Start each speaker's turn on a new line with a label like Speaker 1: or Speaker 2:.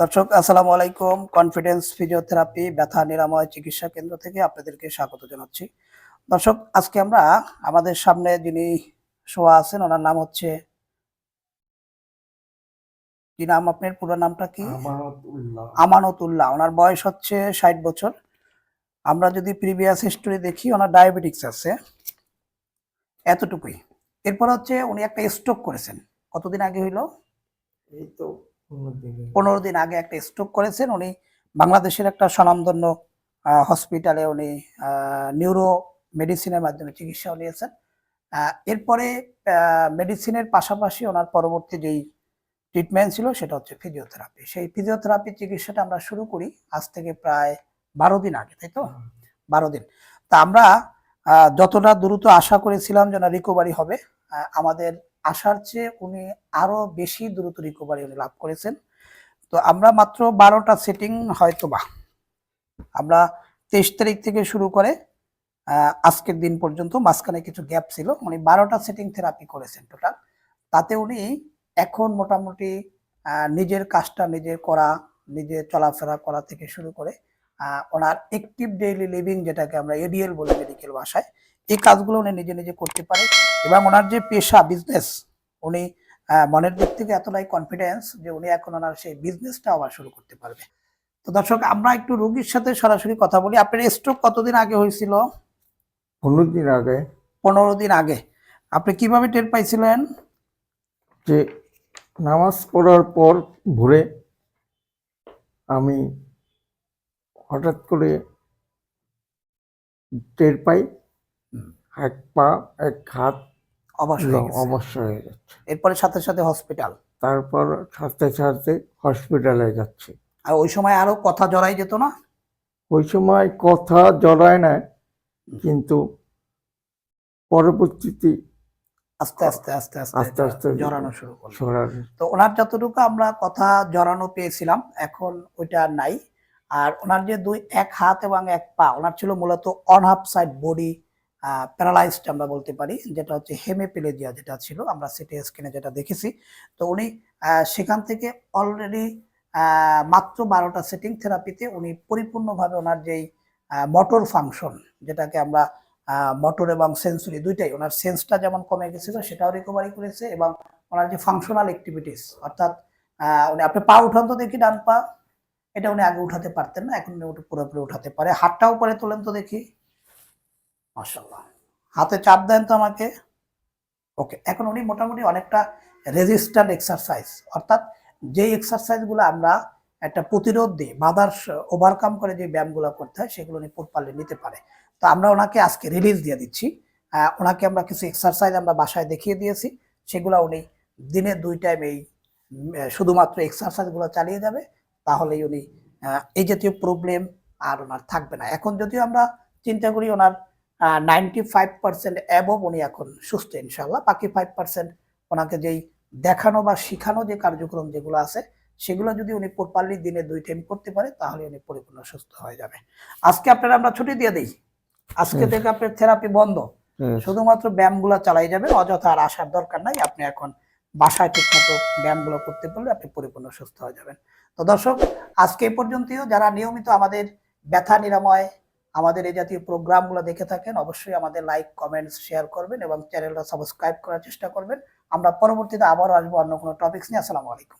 Speaker 1: দর্শক আসসালামু আলাইকুম। কনফিডেন্স ফিজিওথেরাপি ব্যথা নিরাময় চিকিৎসা কেন্দ্র থেকে আপনাদেরকে স্বাগত জানাচ্ছি। দর্শক আজকে আমরা আমাদের সামনে যিনি শোয়া আছেন ওনার নাম হচ্ছে কি নাম আপনার? পুরো নামটা কি?
Speaker 2: আমানতুল্লাহ
Speaker 1: আমানতুল্লাহ। ওনার বয়স হচ্ছে ষাট বছর। আমরা যদি প্রিভিয়াস হিস্টোরি দেখি ওনার ডায়াবেটিক্স আছে। এতটুকুই। এরপর হচ্ছে উনি একটা স্ট্রোক করেছেন। কতদিন আগে হইল?
Speaker 2: এই তো
Speaker 1: পনেরো দিন আগে একটা স্ট্রোক করেছেন উনি বাংলাদেশের একটা স্বনামধন্য হসপিটালে উনি নিউরো মেডিসিনের মাধ্যমে চিকিৎসাও নিয়েছেন। এরপরে মেডিসিনের পাশাপাশি ওনার পরবর্তী যেই ট্রিটমেন্ট ছিল সেটা হচ্ছে ফিজিওথেরাপি সেই ফিজিওথেরাপি চিকিৎসাটা আমরা শুরু করি আজ থেকে প্রায় বারো দিন আগে তাই তো? বারো দিন। তা আমরা যতটা দ্রুত আশা করেছিলাম যেন রিকভারি হবে আমাদের আশার চেয়ে উনি আরও বেশি দ্রুত রিকভারি উনি লাভ করেছেন। তো আমরা মাত্র বারোটা সেটিং হয়তো বা আমরা তেইশ তারিখ থেকে শুরু করে আজকের দিন পর্যন্ত মাঝখানে কিছু গ্যাপ ছিল। উনি বারোটা সেটিং থেরাপি করেছেন টোটাল তাতে উনি এখন মোটামুটি নিজের কাজটা নিজে করা, নিজে চলাফেরা করা থেকে শুরু করে ওনার অ্যাক্টিভ ডেইলি লিভিং যেটাকে আমরা এডিএল বলি মেডিকেল ভাষায় এই কাজগুলো উনি নিজে নিজে করতে পারে এবং ওনার যে পেশা বিজনেস উনি মনের দিক থেকে এতটাই কনফিডেন্স যে উনি এখন ওনার সেই বিজনেসটা আবার শুরু করতে পারবে। তো দর্শক আমরা একটু রোগীর সাথে সরাসরি কথা বলি। আপনার স্ট্রোক কতদিন আগে হয়েছিল?
Speaker 2: পনেরো দিন আগে।
Speaker 1: পনেরো দিন আগে। আপনি কীভাবে টের পাইছিলেন?
Speaker 2: যে নামাজ পড়ার পর ভোরে আমি হঠাৎ করে টের পাই। এক পা এক হাত। অবশ্য হয়ে যাচ্ছে।
Speaker 1: এরপরে সাথে সাথে হসপিটাল।
Speaker 2: তারপর সাথে সাথে হসপিটালে যাচ্ছে।
Speaker 1: আর ওই সময় আরও কথা জড়াই যেত না?
Speaker 2: ওই সময় কথা জড়ায় না কিন্তু পরবর্তীতে
Speaker 1: আস্তে আস্তে আস্তে আস্তে
Speaker 2: আস্তে আস্তে
Speaker 1: জড়ানো শুরু করল। তো ওনার যতটুকু আমরা কথা জড়ানো পেয়েছিলাম এখন ওইটা নাই। আর ওনার যে দুই এক হাত এবং এক পা ওনার ছিল মূলত on half side body paralysed আমরা বলতে পারি, যেটা হচ্ছে হেমেপেলেজিয়া যেটা ছিল, আমরা সিটি স্ক্যানে যেটা দেখেছি। তো উনি সেখান থেকে অলরেডি মাত্র বারোটা সেটিং থেরাপিতে উনি পরিপূর্ণভাবে ওনার যেই মোটর ফাংশন যেটাকে আমরা মোটর এবং সেন্সরি দুইটাই, ওনার সেন্সটা যেমন কমে গেছিল, সেটাও রিকভারি করেছে এবং ওনার যে ফাংশনাল অ্যাক্টিভিটিস অর্থাৎ উনি, আপনি পা উঠান তো দেখি ডান পা, এটা উনি আগে উঠাতে পারতেন না, এখন উনি পুরোপুরি উঠাতে পারে। হাতটাও পরে তোলেন তো দেখি। মাশাল্লাহ হাতে চাপ দেন তো আমাকে। ওকে, এখন উনি মোটামুটি অনেকটা রেজিস্ট্যান্ট এক্সারসাইজ অর্থাৎ যে এক্সারসাইজগুলো আমরা একটা প্রতিরোধ দিই বাধার ওভারকাম করে যে ব্যায়ামগুলো করতে হয়, সেগুলো উনি পারলে নিতে পারে। তো আমরা ওনাকে আজকে রিলিজ দিয়ে দিচ্ছি। ওনাকে আমরা কিছু এক্সারসাইজ আমরা বাসায় দেখিয়ে দিয়েছি। সেগুলো উনি দিনে দুই টাইম এই শুধুমাত্র এক্সারসাইজগুলো চালিয়ে যাবে, তাহলেই উনি এই জাতীয় প্রবলেম আর ওনার থাকবে না। এখন যদিও আমরা চিন্তা করি ওনার নাইনটি ফাইভ পার্সেন্ট অ্যাবভ উনি এখন সুস্থ ইনশাল্লাহ বাকি ফাইভ পার্সেন্ট ওনাকে যেই দেখানো বা শিখানো যে কার্যক্রম যেগুলো আছে সেগুলো যদি উনি প্রপারলি দিনে দুই টাইম করতে পারে তাহলে উনি পরিপূর্ণ সুস্থ হয়ে যাবে। আজকে আপনারা আমরা ছুটি দিয়ে দিই। আজকে থেকে আপনার থেরাপি বন্ধ। শুধুমাত্র ব্যায়ামগুলো চালাই যাবেন অযথা আর আসার দরকার নাই। আপনি এখন বাসায় ঠিকমতো ব্যায়ামগুলো করতে পারলে আপনি পরিপূর্ণ সুস্থ হয়ে যাবেন। তো দর্শক আজকে এই পর্যন্তই। যারা নিয়মিত আমাদের ব্যথা নিরাময় আমাদের এই জাতীয় প্রোগ্রামগুলো দেখে থাকেন, অবশ্যই আমাদের লাইক কমেন্টস শেয়ার করবেন এবং চ্যানেলটা সাবস্ক্রাইব করার চেষ্টা করবেন। আমরা পরবর্তীতে আবারও আসব অন্য কোনো টপিক্স নিয়ে। আসসালামু আলাইকুম।